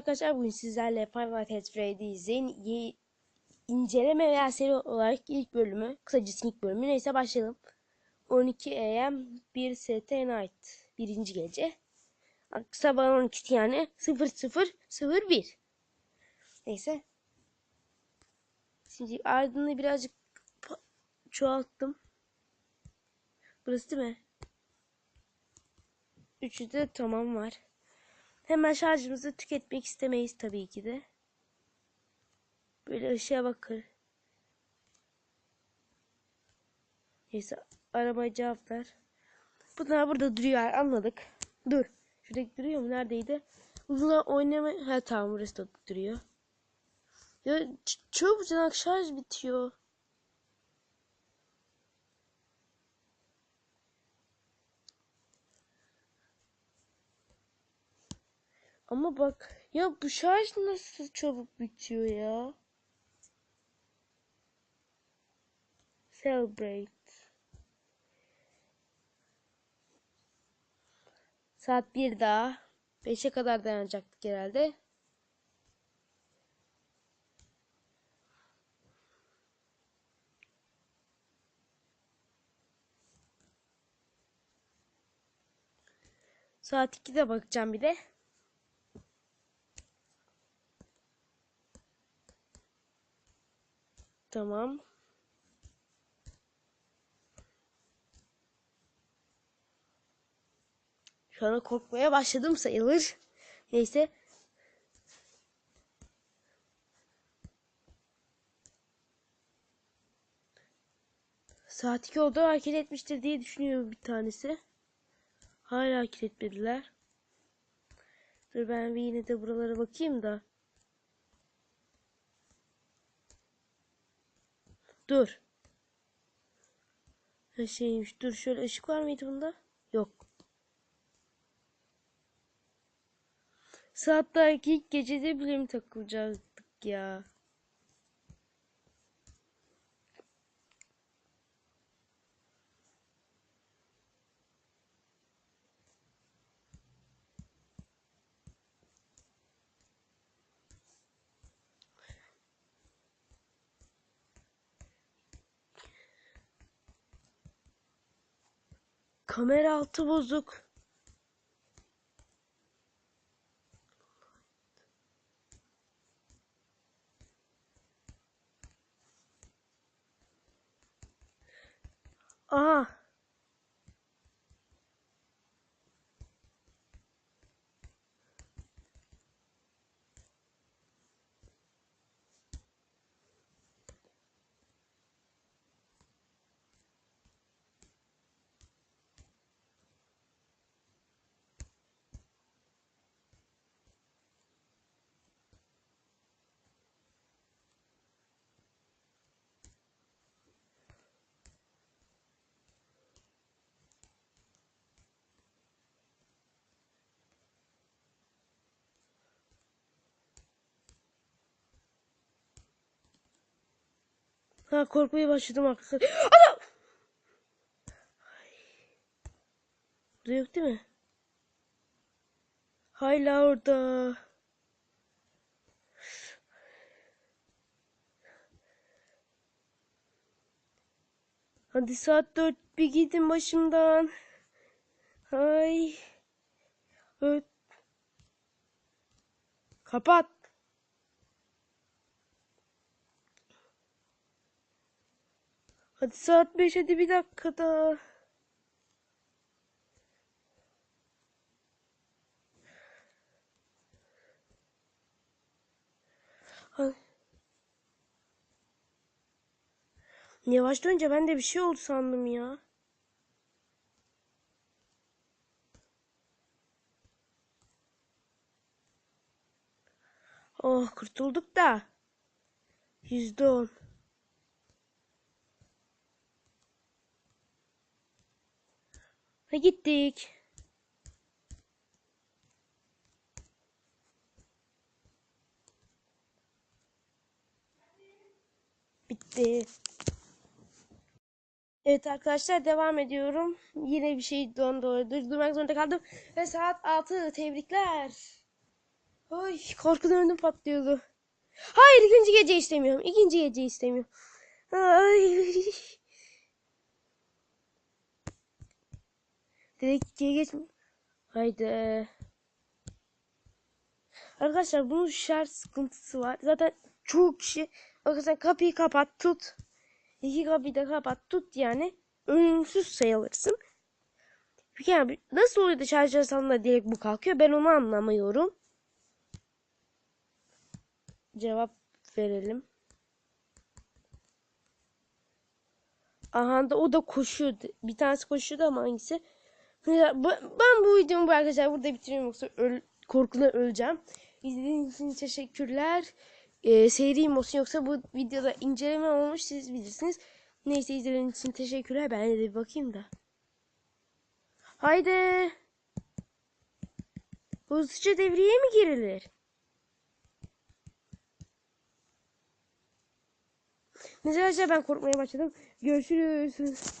arkadaşlar bugün sizlerle Final Fantasy Freddy's'in inceleme veya seri olarak ilk bölümü, kısacası ilk bölümü neyse başlayalım. 12 AM 1 ST Night birinci gece. Sabah 12 yani 0001. Neyse. Şimdi ardını birazcık çoğalttım. Burası değil mi? Üçü de tamam var. Hemen şarjımızı tüketmek istemeyiz tabii ki de. Böyle ışığa bakır. Neyse arabaya cevap ver. Bunlar burada duruyor anladık. Dur. Şuradaki duruyor mu? Neredeydi? Bunlar oynama... Ha tamam burası da duruyor. Ya ç- çabucak şarj bitiyor. Ama bak ya bu şarj nasıl çabuk bitiyor ya. Celebrate. Saat bir daha. Beşe kadar dayanacaktık herhalde. Saat 2'de bakacağım bir de. Tamam. Şu anda korkmaya başladım sayılır. Neyse. Saat 2 oldu hareket etmiştir diye düşünüyorum bir tanesi. Hala hareket etmediler. Dur ben bir yine de buralara bakayım da. Dur. Ha şeymiş. Dur şöyle ışık var mıydı bunda? Yok. Saat daha gecede bile mi takılacaktık ya? Kamera altı bozuk. Aha. Ha korkmaya başladım arkadaşlar. Ana! Yok değil mi? Hala orada. Hadi saat dört bir gidin başımdan. Ay. Öt. Kapat. Hadi saat 5 hadi bir dakika daha. Ay. Yavaş dönünce ben de bir şey oldu sandım ya. Oh kurtulduk da. Yüzde on. Ve gittik. Bitti. Evet arkadaşlar devam ediyorum. Yine bir şey dondu. Dur- Durmak zorunda kaldım. Ve saat 6. Tebrikler. Ay korkudan ödüm patlıyordu. Hayır ikinci gece istemiyorum. İkinci gece istemiyorum. Ay. Direkt ikiye geç. Haydi. Arkadaşlar bunun şarj sıkıntısı var. Zaten çoğu kişi arkadaşlar kapıyı kapat tut. İki kapıyı da kapat tut yani. Ölümsüz sayılırsın. Yani nasıl oluyor da şarj da direkt bu kalkıyor ben onu anlamıyorum. Cevap verelim. Aha da o da koşuyordu. Bir tanesi koşuyordu ama hangisi? Ben bu videomu arkadaşlar burada bitiriyorum yoksa öl, korkudan öleceğim. İzlediğiniz için teşekkürler. Ee, seri olsun yoksa bu videoda inceleme olmuş siz bilirsiniz. Neyse izlediğiniz için teşekkürler. Ben de bir bakayım da. Haydi. Hızlıca devreye mi girilir? Neyse arkadaşlar ben korkmaya başladım. Görüşürüz.